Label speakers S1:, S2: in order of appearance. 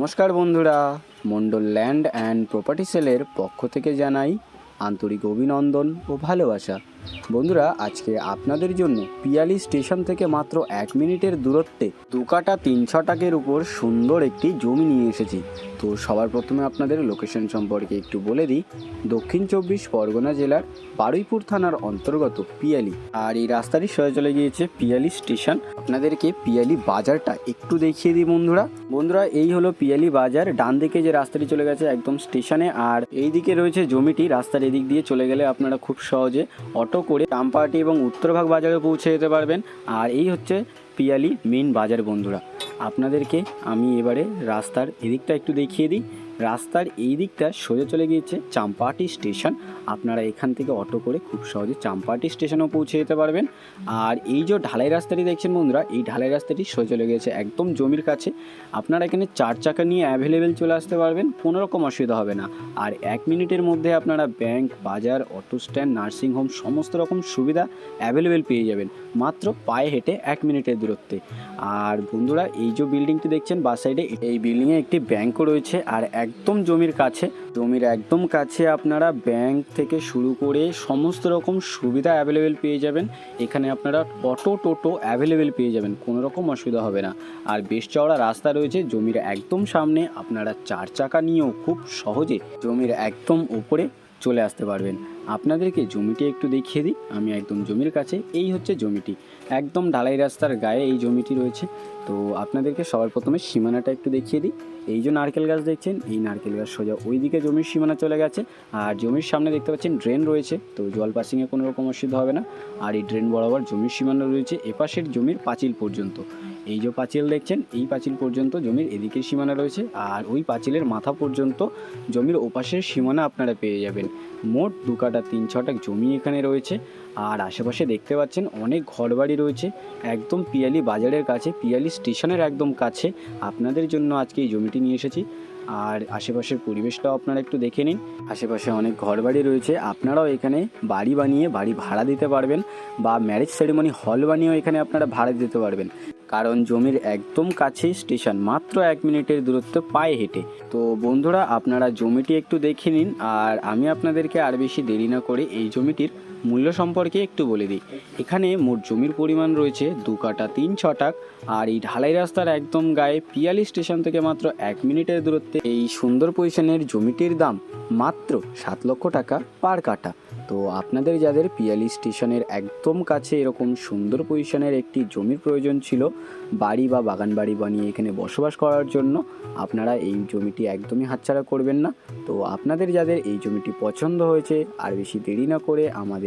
S1: নমস্কার বন্ধুরা Mondal land and property সেলের পক্ষ থেকে জানাই আন্তরিক অভিনন্দন ও ভালোবাসা। বন্ধুরা, আজকে আপনাদের জন্য পিয়ালি স্টেশন থেকে মাত্র এক মিনিটের দূরত্বে দু কাটা তিন ছটাকের উপর সুন্দর একটি জমি নিয়ে এসেছি। তো সবার প্রথমে আপনাদের লোকেশন সম্পর্কে একটু বলে দিই। দক্ষিণ চব্বিশ পরগনা জেলার বারুইপুর থানার অন্তর্গত পিয়ালি। আর এই রাস্তাটি সোজা চলে গিয়েছে পিয়ালি স্টেশন। আপনাদেরকে পিয়ালি বাজারটা একটু দেখিয়ে দিই বন্ধুরা। বন্ধুরা, এই হলো পিয়ালি বাজার। ডান দিকে যে রাস্তাটি চলে গেছে একদম স্টেশনে। আর এই দিকে রয়েছে জমিটি। রাস্তার এদিক দিয়ে চলে গেলে আপনারা খুব সহজে অটো করে রামপাহাটি এবং উত্তরভাগ বাজারে পৌঁছে যেতে পারবেন। আর এই হচ্ছে পিয়ালি মেন বাজার বন্ধুরা। আপনাদেরকে আমি এবারে রাস্তার এদিকটা একটু দেখিয়ে দিই। রাস্তার এই দিকটা সোজা চলে গিয়েছে চাম্পাহাটি স্টেশন। আপনারা এখান থেকে অটো করে খুব সহজে চাম্পাহাটি স্টেশনেও পৌঁছে যেতে পারবেন। আর এই যে ঢালাই রাস্তাটি দেখছেন বন্ধুরা, এই ঢালাই রাস্তাটি সোজা চলে গিয়েছে একদম জমির কাছে। আপনারা এখানে চার চাকা নিয়ে অ্যাভেলেবেল চলে আসতে পারবেন, কোনো রকম অসুবিধা হবে না। আর এক মিনিটের মধ্যে আপনারা ব্যাংক বাজার অটো স্ট্যান্ড নার্সিংহোম সমস্ত রকম সুবিধা অ্যাভেলেবেল পেয়ে যাবেন। মাত্র পায়ে হেঁটে এক মিনিটের দূরত্বে। আর বন্ধুরা, এই যে বিল্ডিংটি দেখছেন, বা সাইডে এই বিল্ডিংয়ে একটি ব্যাংকও রয়েছে। আর একদম জমির কাছে। জমির একদম কাছে আপনারা ব্যাংক থেকে শুরু করে সমস্ত রকম সুবিধা অ্যাভেলেবেল পেয়ে যাবেন। এখানে আপনারা অটো টোটো অ্যাভেলেবেল পেয়ে যাবেন, কোনো রকম অসুবিধা হবে না। আর বেশ চওড়া রাস্তা রয়েছে, জমির একদম সামনে, আপনারা চার চাকা নিয়েও খুব সহজে জমির একদম উপরে চলে আসতে পারবেন। আপনাদেরকে জমিটি একটু দেখিয়ে দিই। আমি একদম জমির কাছে, এই হচ্ছে জমিটি। একদম ঢালাই রাস্তার গায়ে এই জমিটি রয়েছে। তো আপনাদেরকে সবার প্রথমে সীমানাটা একটু দেখিয়ে দিই। এই যে নারকেল গাছ দেখছেন, এই নারকেল গাছ সোজা ওই দিকে জমির সীমানা চলে গেছে। আর জমির সামনে দেখতে পাচ্ছেন ড্রেন রয়েছে। তো জল পাসিংয়ে কোনো রকম অসুবিধা হবে না। আর এই ড্রেন বরাবর জমির সীমানা রয়েছে, এপাশের জমির পাঁচিল পর্যন্ত। এই যে পাঁচিল দেখছেন, এই পাঁচিল পর্যন্ত জমির এদিকের সীমানা রয়েছে আর ওই পাঁচিলের মাথা পর্যন্ত জমির ওপাশের সীমানা আপনারা পেয়ে যাবেন। মোট দু কাটা তিন ছটা জমি এখানে রয়েছে আর আশেপাশে দেখতে পাচ্ছেন অনেক ঘরবাড়ি রয়েছে, একদম পিয়ালি বাজারের কাছে, পিয়ালি স্টেশনের একদম কাছে। আপনাদের জন্য আজকে এই জমিটি নিয়ে এসেছি আর আশেপাশের পরিবেশটাও আপনারা একটু দেখে নিন। আশেপাশে অনেক ঘরবাড়ি রয়েছে, আপনারাও এখানে বাড়ি বানিয়ে, বাড়ি ভাড়া দিতে পারবেন বা ম্যারেজ সেরেমনি হল বানিয়েও এখানে আপনারা ভাড়া দিতে পারবেন। কারণ জমির একদম কাছে স্টেশন, মাত্র এক মিনিটের দূরত্ব পায়ে হেঁটে। তো বন্ধুরা, আপনারা জমিটি একটু দেখে নিন, আর আমি আপনাদেরকে আর বেশি দেরি না করে এই জমিটির মূল্য সম্পর্কে একটু বলে দিই। এখানে মোট জমির পরিমাণ রয়েছে দু কাটা তিন ছটাক, আর এই ঢালাই রাস্তার একদম গায়ে পিয়ালি স্টেশন থেকে মাত্র এক মিনিটের দূরত্বে এই সুন্দর পজিশনের জমিটির দাম মাত্র সাত লক্ষ টাকা পার কাটা তো আপনাদের যাদের পিয়ালি স্টেশনের একদম কাছে এরকম সুন্দর পজিশনের একটি জমির প্রয়োজন ছিল, বাড়ি বা বাগান বাড়ি বানিয়ে এখানে বসবাস করার জন্য, আপনারা এই জমিটি একদমই হাতছাড়া করবেন না। তো আপনাদের যাদের এই জমিটি পছন্দ হয়েছে, আর বেশি দেরি না করে